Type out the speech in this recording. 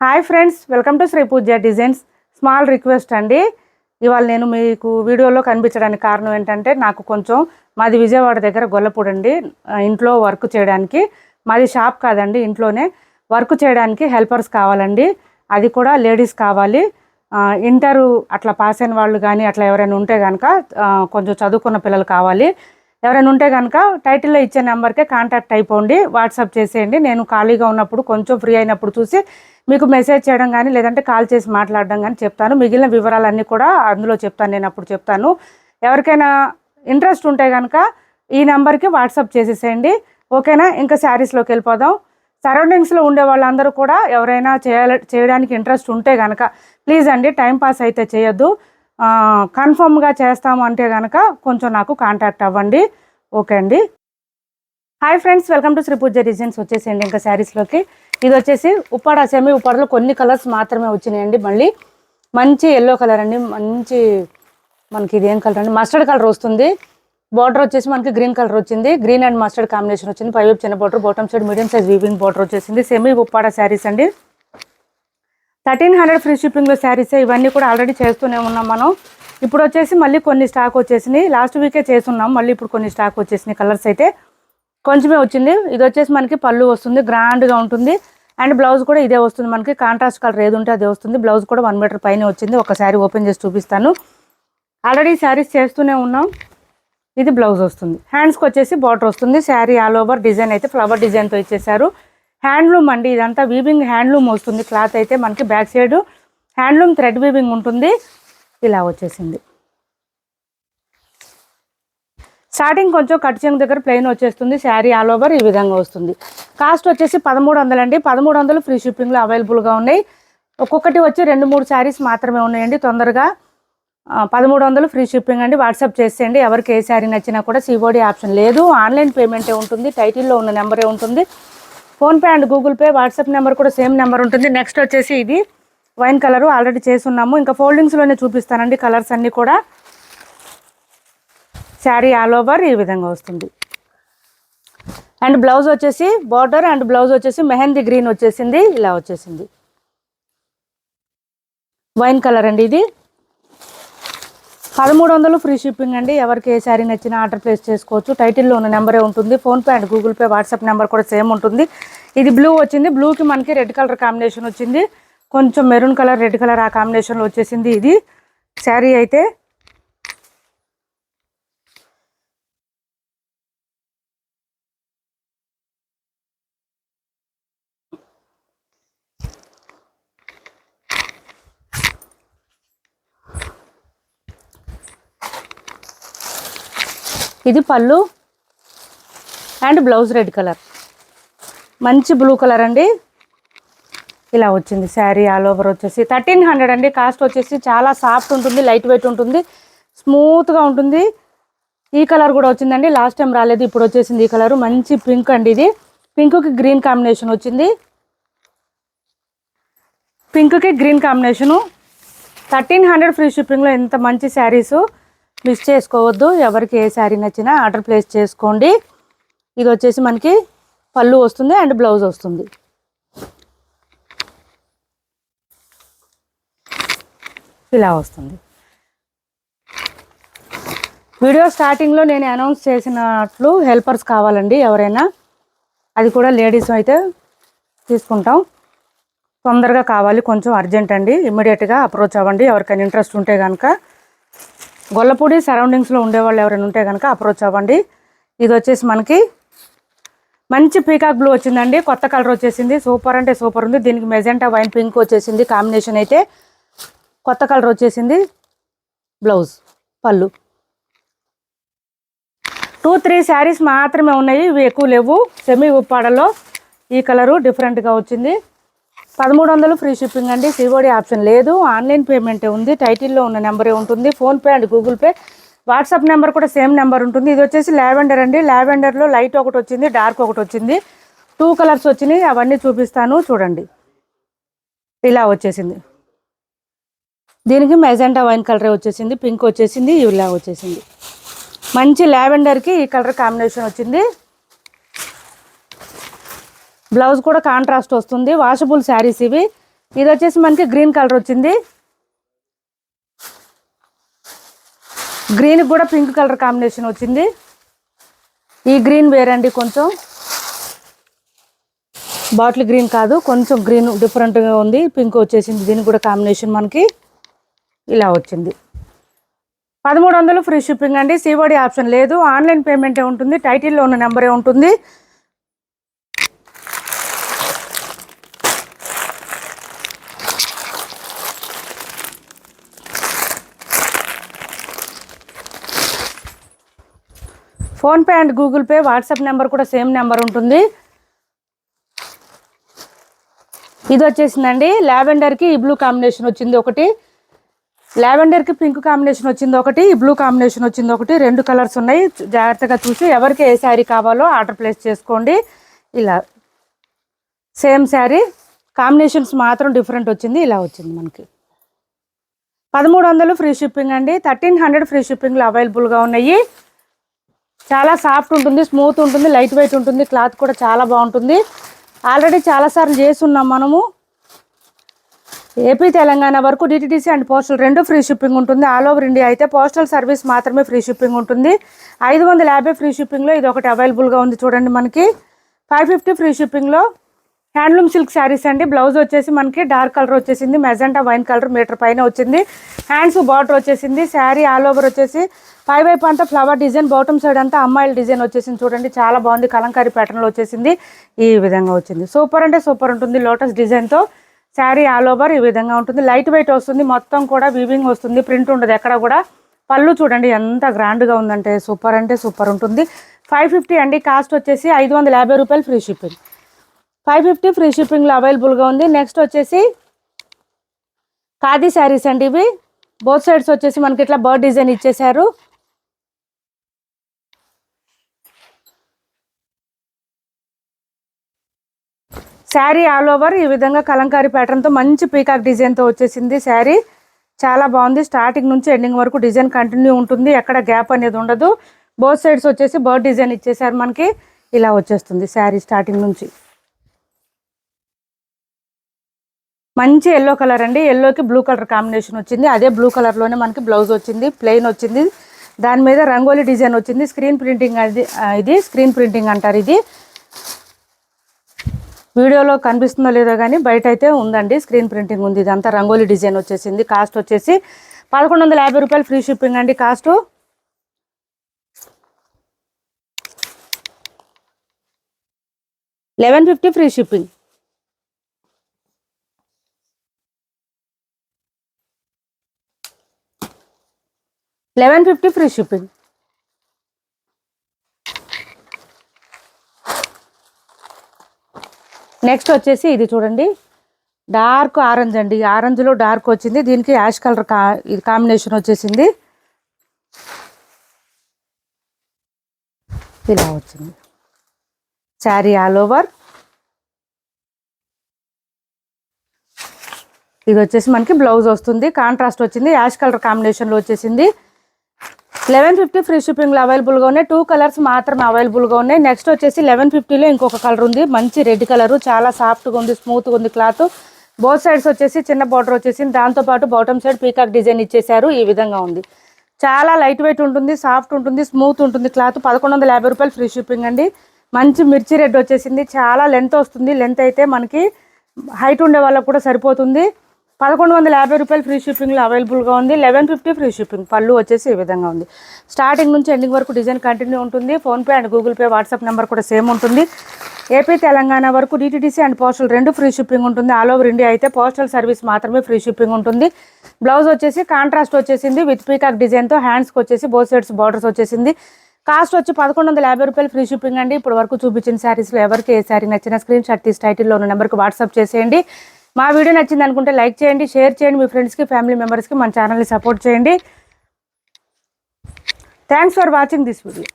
Hi friends welcome to Sri Pooja designs. Small request అండి. ఇవాళ నేను మీకు వీడియోలో కనిపించడానికి కారణం ఏంటంటే నాకు కొంచెం మాది విజయవాడ దగ్గర గొల్లపూడి అండి. ఇంట్లో వర్క్ చేయడానికి. మాది షాప్ కాదండి ఇంట్లోనే. వర్క్ చేయడానికి హెల్పర్స్ కావాలండి. అది కూడా లేడీస్ కావాలి. ఇంటరు అట్లా పాస్ అయిన వాళ్ళు కానీ అట్లా ఎవరైనా ఉంటే కనుక కొంచెం చదువుకున్న పిల్లలు కావాలి. ఎవరైనా ఉంటే కనుక టైటిల్లో ఇచ్చే నెంబర్కే కాంటాక్ట్ అయిపోండి వాట్సాప్ చేసేయండి. నేను ఖాళీగా ఉన్నప్పుడు కొంచెం ఫ్రీ అయినప్పుడు చూసి మీకు మెసేజ్ చేయడం కానీ లేదంటే కాల్ చేసి మాట్లాడడం కానీ చెప్తాను. మిగిలిన వివరాలన్నీ కూడా అందులో చెప్తాను నేను అప్పుడు చెప్తాను. ఎవరికైనా ఇంట్రెస్ట్ ఉంటే కనుక ఈ నెంబర్కి వాట్సాప్ చేసేసేయండి. ఓకేనా? ఇంకా శారీస్లోకి వెళ్ళిపోదాం. సరౌండింగ్స్లో ఉండే వాళ్ళందరూ కూడా ఎవరైనా చేయాల చేయడానికి ఇంట్రెస్ట్ ఉంటే కనుక ప్లీజ్ అండి టైం పాస్ అయితే చేయొద్దు. కన్ఫర్మ్గా చేస్తాము అంటే కనుక కొంచెం నాకు కాంటాక్ట్ అవ్వండి. ఓకే అండి. Hi friends welcome to Sri Pooja designs వచ్చేసేయండి ఇంకా శారీస్లోకి ఇది వచ్చేసి ఉప్పాడ సెమీ ఉప్పాడలో కొన్ని కలర్స్ మాత్రమే వచ్చినాయండి మళ్ళీ. మంచి ఎల్లో కలర్ అండి. మంచి మనకి ఇది ఏం కలర్ అండి? మస్టర్డ్ కలర్ వస్తుంది. బార్డర్ వచ్చేసి మనకి గ్రీన్ కలర్ వచ్చింది. గ్రీన్ అండ్ మస్టర్డ్ కాంబినేషన్ వచ్చింది. పైవైపు చిన్న border bottom side medium size weaving border వచ్చేసింది. సెమీ ఉప్పాడ శారీస్ అండి. థర్టీన్ హండ్రెడ్ ఫ్రీ షిప్పింగ్లో శారీస్ ఇవన్నీ కూడా ఆల్రెడీ చేస్తూనే ఉన్నాం మనం. ఇప్పుడు వచ్చేసి మళ్ళీ కొన్ని స్టాక్ వచ్చేసినాయి. లాస్ట్ వీకే చేస్తున్నాం. మళ్ళీ ఇప్పుడు కొన్ని స్టాక్ వచ్చేసినాయి కలర్స్ అయితే. కొంచెమే వచ్చింది. ఇది వచ్చేసి మనకి పళ్ళు వస్తుంది. గ్రాండ్గా ఉంటుంది. అండ్ బ్లౌజ్ కూడా ఇదే వస్తుంది మనకి. కాంట్రాస్ట్ కలర్ ఏది ఉంటే అదే వస్తుంది. బ్లౌజ్ కూడా వన్ మీటర్ పైన వచ్చింది. ఒక శారీ ఓపెన్ చేసి చూపిస్తాను. ఆల్రెడీ శారీస్ చేస్తూనే ఉన్నాం. ఇది బ్లౌజ్ వస్తుంది. హ్యాండ్స్కి వచ్చేసి బార్డర్ వస్తుంది. శారీ ఆల్ ఓవర్ డిజైన్ అయితే ఫ్లవర్ డిజైన్తో ఇచ్చేసారు హ్యాండ్లూమ్ అండి ఇదంతా వీవింగ్ హ్యాండ్లూమ్ వస్తుంది. క్లాత్ అయితే మనకి back side handloom thread weaving ఉంటుంది. ఇలా వచ్చేసింది. స్టార్టింగ్ కొంచెం కట్ చెంగు దగ్గర ప్లెయిన్ వచ్చేస్తుంది. శారీ ఆల్ ఓవర్ ఈ విధంగా వస్తుంది. కాస్ట్ వచ్చేసి పదమూడు వందలు అండి. పదమూడు వందలు ఫ్రీ షిప్పింగ్లో అవైలబుల్గా ఉన్నాయి. ఒక్కొక్కటి వచ్చి రెండు మూడు శారీస్ మాత్రమే ఉన్నాయండి. తొందరగా పదమూడు వందలు ఫ్రీ షిప్పింగ్ అండి. వాట్సాప్ చేసేయండి. ఎవరికి ఏ శారీ నచ్చినా కూడా సిఓడి ఆప్షన్ లేదు. ఆన్లైన్ పేమెంటే ఉంటుంది. టైటిల్లో ఉన్న నెంబరే ఉంటుంది. PhonePe and Google Pay WhatsApp number కూడా సేమ్ నెంబర్ ఉంటుంది. నెక్స్ట్ వచ్చేసి ఇది వైన్ కలర్ ఆల్రెడీ చేసున్నాము. ఇంకా ఫోల్డింగ్స్లోనే చూపిస్తానండి కలర్స్ అన్నీ కూడా. శారీ ఆల్ ఓవర్ ఈ విధంగా వస్తుంది. అండ్ బ్లౌజ్ వచ్చేసి బార్డర్ అండ్ బ్లౌజ్ వచ్చేసి మెహందీ గ్రీన్ వచ్చేసింది. ఇలా వచ్చేసింది. వైన్ కలర్ అండి ఇది. పదమూడు వందలు ఫ్రీ షిప్పింగ్ అండి. ఎవరికి ఏ శారీ నచ్చిన ఆర్డర్ ప్లేస్ చేసుకోవచ్చు. టైటిల్లో ఉన్న నెంబరే ఉంటుంది. PhonePe and Google Pay WhatsApp number కూడా సేమ్ ఉంటుంది. ఇది బ్లూ వచ్చింది. బ్లూకి మనకి రెడ్ కలర్ కాంబినేషన్ వచ్చింది. కొంచెం మెరూన్ కలర్ రెడ్ కలర్ ఆ కాంబినేషన్లో వచ్చేసింది ఇది. శారీ అయితే ఇది pallu and blouse red colour. మంచి బ్లూ కలర్ అండి. ఇలా వచ్చింది శారీ ఆల్ ఓవర్ వచ్చేసి. థర్టీన్ హండ్రెడ్ అండి. కాస్ట్ వచ్చేసి చాలా సాఫ్ట్ ఉంటుంది లైట్ వెయిట్ ఉంటుంది స్మూత్గా ఉంటుంది. ఈ కలర్ కూడా వచ్చిందండి. లాస్ట్ టైం రాలేదు ఇప్పుడు వచ్చేసింది ఈ కలర్. మంచి పింక్ అండి ఇది. పింక్కి గ్రీన్ కాంబినేషన్ వచ్చింది. పింక్కి green combination. Thirteen hundred free షిప్పింగ్లో ఎంత మంచి శారీసు. మిస్ చేసుకోవద్దు. ఎవరికి ఏ శారీ నచ్చినా ఆర్డర్ ప్లేస్ చేసుకోండి. ఇది వచ్చేసి మనకి పళ్ళు వస్తుంది అండ్ బ్లౌజ్ వస్తుంది. ఇలా వస్తుంది. వీడియో స్టార్టింగ్లో నేను అనౌన్స్ చేసినట్లు హెల్పర్స్ కావాలండి ఎవరైనా. అది కూడా లేడీస్ అయితే తీసుకుంటాం. తొందరగా కావాలి. కొంచెం అర్జెంట్ అండి. ఇమ్మీడియట్గా అప్రోచ్ అవ్వండి. ఎవరికైనా ఇంట్రెస్ట్ ఉంటే కనుక గొల్లపూడి సరౌండింగ్స్లో ఉండేవాళ్ళు ఎవరైనా ఉంటే కనుక అప్రోచ్ అవ్వండి. ఇది వచ్చేసి మనకి మంచి పీకాక్ బ్లూ వచ్చిందండి. కొత్త కలర్ వచ్చేసింది. సూపర్ అంటే సూపర్ ఉంది. దీనికి మెజెంటా వైన్ పింక్ వచ్చేసింది. కాంబినేషన్ అయితే కొత్త కలర్ వచ్చేసింది. బ్లౌజ్ పళ్ళు. టూ త్రీ శారీస్ మాత్రమే ఉన్నాయి. ఇవి ఎక్కువ లేవు. సెమీ ఉప్పాడలో ఈ కలరు డిఫరెంట్గా వచ్చింది. పదమూడు వందలు ఫ్రీ షిప్పింగ్ అండి. సిఓడి ఆప్షన్ లేదు. ఆన్లైన్ పేమెంటే ఉంది. టైటిల్లో ఉన్న నెంబరే ఉంటుంది. PhonePe and Google Pay. WhatsApp number కూడా సేమ్ నెంబర్ ఉంటుంది. ఇది వచ్చేసి లావెండర్ అండి. లావెండర్లో లైట్ ఒకటి వచ్చింది డార్క్ ఒకటి వచ్చింది. టూ కలర్స్ వచ్చినాయి. అవన్నీ చూపిస్తాను. చూడండి. ఇలా వచ్చేసింది. దీనికి మెజెంటా వైన్ కలరే వచ్చేసింది. పింక్ వచ్చేసింది. ఇలా వచ్చేసింది. మంచి లావెండర్కి ఈ కలర్ కాంబినేషన్ వచ్చింది. బ్లౌజ్ కూడా కాంట్రాస్ట్ వస్తుంది. వాషబుల్ శారీస్ ఇవి. ఇది వచ్చేసి మనకి గ్రీన్ కలర్ వచ్చింది. గ్రీన్ కూడా పింక్ కలర్ కాంబినేషన్ వచ్చింది. ఈ గ్రీన్ వేరండి కొంచెం. బాటిల్ గ్రీన్ కాదు కొంచెం గ్రీన్ డిఫరెంట్గా ఉంది. పింక్ వచ్చేసింది. దీనికి కూడా కాంబినేషన్ మనకి ఇలా వచ్చింది. పదమూడు వందలు ఫ్రీ షిప్పింగ్ అండి. సివడి ఆప్షన్ లేదు. ఆన్లైన్ పేమెంటే ఉంటుంది. టైటిల్లో ఉన్న నెంబరే ఉంటుంది. PhonePe and Google Pay WhatsApp number కూడా సేమ్ నెంబర్ ఉంటుంది. ఇది వచ్చేసిందండి. లావెండర్కి ఈ బ్లూ కాంబినేషన్ వచ్చింది ఒకటి. లావెండర్కి పింక్ కాంబినేషన్ వచ్చింది ఒకటి. ఈ బ్లూ కాంబినేషన్ వచ్చింది ఒకటి. రెండు కలర్స్ ఉన్నాయి. జాగ్రత్తగా చూసి ఎవరికి ఏ శారీ కావాలో ఆర్డర్ ప్లేస్ చేసుకోండి. ఇలా. సేమ్ శారీ. కాంబినేషన్స్ మాత్రం డిఫరెంట్ వచ్చింది. ఇలా వచ్చింది మనకి. పదమూడు వందలు ఫ్రీ షిప్పింగ్ అండి. థర్టీన్ హండ్రెడ్ ఫ్రీ షిప్పింగ్లో అవైలబుల్గా ఉన్నాయి. చాలా సాఫ్ట్ ఉంటుంది స్మూత్ ఉంటుంది లైట్ వెయిట్ ఉంటుంది క్లాత్ కూడా చాలా బాగుంటుంది. ఆల్రెడీ చాలాసార్లు చేస్తున్నాం మనము. ఏపీ తెలంగాణ వరకు డిటిడిసి అండ్ పోస్టల్ రెండు ఫ్రీ షిప్పింగ్ ఉంటుంది. ఆల్ ఓవర్ ఇండియా అయితే పోస్టల్ సర్వీస్ మాత్రమే ఫ్రీ షిప్పింగ్ ఉంటుంది. ఐదు వందల యాభై ఫ్రీ షిప్పింగ్లో ఇది ఒకటి అవైలబుల్గా ఉంది చూడండి మనకి. ఫైవ్ ఫిఫ్టీ ఫ్రీ షిప్పింగ్లో హ్యాండ్లూమ్ సిల్క్ శారీస్ అండి. బ్లౌజ్ వచ్చేసి మనకి డార్క్ కలర్ వచ్చేసింది. మెజెంటా వైన్ కలర్ మీటర్ పైన వచ్చింది. హ్యాండ్స్ బార్డర్ వచ్చేసింది. శారీ ఆల్ ఓవర్ వచ్చేసి పై వైపు అంతా ఫ్లవర్ డిజైన్ బాటమ్ సైడ్ అంతా అమ్మాయిల డిజైన్ వచ్చేసింది. చూడండి చాలా బాగుంది. కలంకారీ ప్యాటర్న్లో వచ్చేసింది. ఈ విధంగా వచ్చింది. సూపర్ అంటే సూపర్ ఉంటుంది. లోటస్ డిజైన్తో శారీ ఆల్ ఓవర్ ఈ విధంగా ఉంటుంది. లైట్ వెయిట్ వస్తుంది. మొత్తం కూడా వీవింగ్ వస్తుంది. ప్రింట్ ఉండదు. ఎక్కడ కూడా. పళ్ళు చూడండి ఎంత గ్రాండ్గా ఉందంటే సూపర్ అంటే సూపర్ ఉంటుంది. ఫైవ్ ఫిఫ్టీ అండి. కాస్ట్ వచ్చేసి ఐదు వందల యాభై రూపాయలు free shipping five fifty free షిప్పింగ్లో అవైలబుల్గా ఉంది. నెక్స్ట్ వచ్చేసి ఖాదీ శారీస్ అండి ఇవి. బోత్ సైడ్స్ వచ్చేసి మనకి ఇట్లా బర్డ్ డిజైన్ ఇచ్చేసారు శారీ ఆల్ ఓవర్ ఈ విధంగా కలంకారీ ప్యాటర్న్తో మంచి పీకాక్ డిజైన్తో వచ్చేసింది శారీ. చాలా బాగుంది. స్టార్టింగ్ నుంచి ఎండింగ్ వరకు డిజైన్ కంటిన్యూ ఉంటుంది. ఎక్కడ గ్యాప్ అనేది ఉండదు. బోత్ సైడ్స్ వచ్చేసి బర్డ్ డిజైన్ ఇచ్చేసారు మనకి. ఇలా వచ్చేస్తుంది శారీ స్టార్టింగ్ నుంచి. మంచి ఎల్లో కలర్ అండి. ఎల్లోకి బ్లూ కలర్ కాంబినేషన్ వచ్చింది. అదే బ్లూ కలర్లోనే మనకి బ్లౌజ్ వచ్చింది. ప్లెయిన్ వచ్చింది. దాని మీద రంగోలీ డిజైన్ వచ్చింది. స్క్రీన్ ప్రింటింగ్ అది ఇది. స్క్రీన్ ప్రింటింగ్ అంటారు ఇది. వీడియోలో కనిపిస్తుందో లేదో కానీ బయట అయితే ఉందండి. స్క్రీన్ ప్రింటింగ్ ఉంది. ఇదంతా రంగోలీ డిజైన్ వచ్చేసింది. కాస్ట్ వచ్చేసి పదకొండు వందల యాభై రూపాయలు ఫ్రీ షిప్పింగ్ అండి cost. Eleven fifty free shipping. Eleven fifty free shipping. Next వచ్చేసి ఇది చూడండి. డార్క్ ఆరెంజ్ అండి. ఆరెంజ్లో డార్క్ వచ్చింది. దీనికి యాష్ కలర్ కా ఇది కాంబినేషన్ వచ్చేసింది. ఇలా వచ్చింది. Sari all over. ఇది వచ్చేసి మనకి బ్లౌజ్ వస్తుంది. కాంట్రాస్ట్ వచ్చింది. యాష్ కలర్ కాంబినేషన్లో వచ్చేసింది. లెవెన్ ఫిఫ్టీ ఫ్రీ షిప్పింగ్లో అవైలబుల్గా ఉన్నాయి. టూ కలర్స్ మాత్రమే అవైలబుల్గా ఉన్నాయి. నెక్స్ట్ వచ్చేసి లెవెన్ ఫిఫ్టీలో ఇంకొక కలర్ ఉంది. మంచి రెడ్ కలర్ చాలా సాఫ్ట్గా ఉంది స్మూత్గా ఉంది క్లాత్. బోత్ సైడ్స్ వచ్చేసి చిన్న బార్డర్ వచ్చేసింది. దాంతోపాటు బాటమ్ సైడ్ పీకాక్ డిజైన్ ఇచ్చేసారు ఈ విధంగా ఉంది. చాలా లైట్ వెయిట్ ఉంటుంది సాఫ్ట్ ఉంటుంది స్మూత్ ఉంటుంది క్లాత్. పదకొండు వందల యాభై రూపాయలు ఫ్రీ షిప్పింగ్ అండి. మంచి మిర్చి రెడ్ వచ్చేసింది. చాలా లెంత్ వస్తుంది. లెంత్ అయితే మనకి హైట్ ఉండే వాళ్ళకు కూడా సరిపోతుంది. పదకొండు వందల యాభై రూపాయలు ఫ్రీ షిప్పింగ్లో అవైలబుల్గా ఉంది. Eleven fifty free shipping. Pallu వచ్చేసి ఈ విధంగా ఉంది. స్టార్టింగ్ నుంచి ఎండింగ్ వరకు డిజైన్ కంటిన్యూ ఉంటుంది. PhonePe and Google Pay WhatsApp number కూడా సేమ్ ఉంటుంది. ఏపీ తెలంగాణ వరకు డిటీడీసీ అండ్ పోస్టల్ రెండు ఫ్రీ షిప్పింగ్ ఉంటుంది. ఆల్ ఓవర్ ఇండియా అయితే పోస్టల్ సర్వీస్ మాత్రమే ఫ్రీ షిప్పింగ్ ఉంటుంది. బ్లౌజ్ వచ్చేసి కాంట్రాస్ట్ వచ్చేసింది విత్ పీకాక్ డిజైన్తో. హ్యాండ్స్కి వచ్చేసి బోత్ సైడ్స్ బార్డర్స్ వచ్చేసింది. కాస్ట్ వచ్చి పదకొండు వందల యాభై రూపాయలు ఫ్రీ షిప్పింగ్ అండి. ఇప్పుడు వరకు చూపించిన శారీస్లో ఎవరికి ఏ శారీ నచ్చిన స్క్రీన్ షాట్ తీసి టైటిల్లో ఉన్న నెంబర్కి వాట్సాప్ చేసేయండి. మా వీడియో నచ్చింది అనుకుంటే లైక్ చేయండి షేర్ చేయండి మీ ఫ్రెండ్స్కి ఫ్యామిలీ మెంబర్స్కి మన ఛానల్ని సపోర్ట్ చేయండి. Thanks for watching this video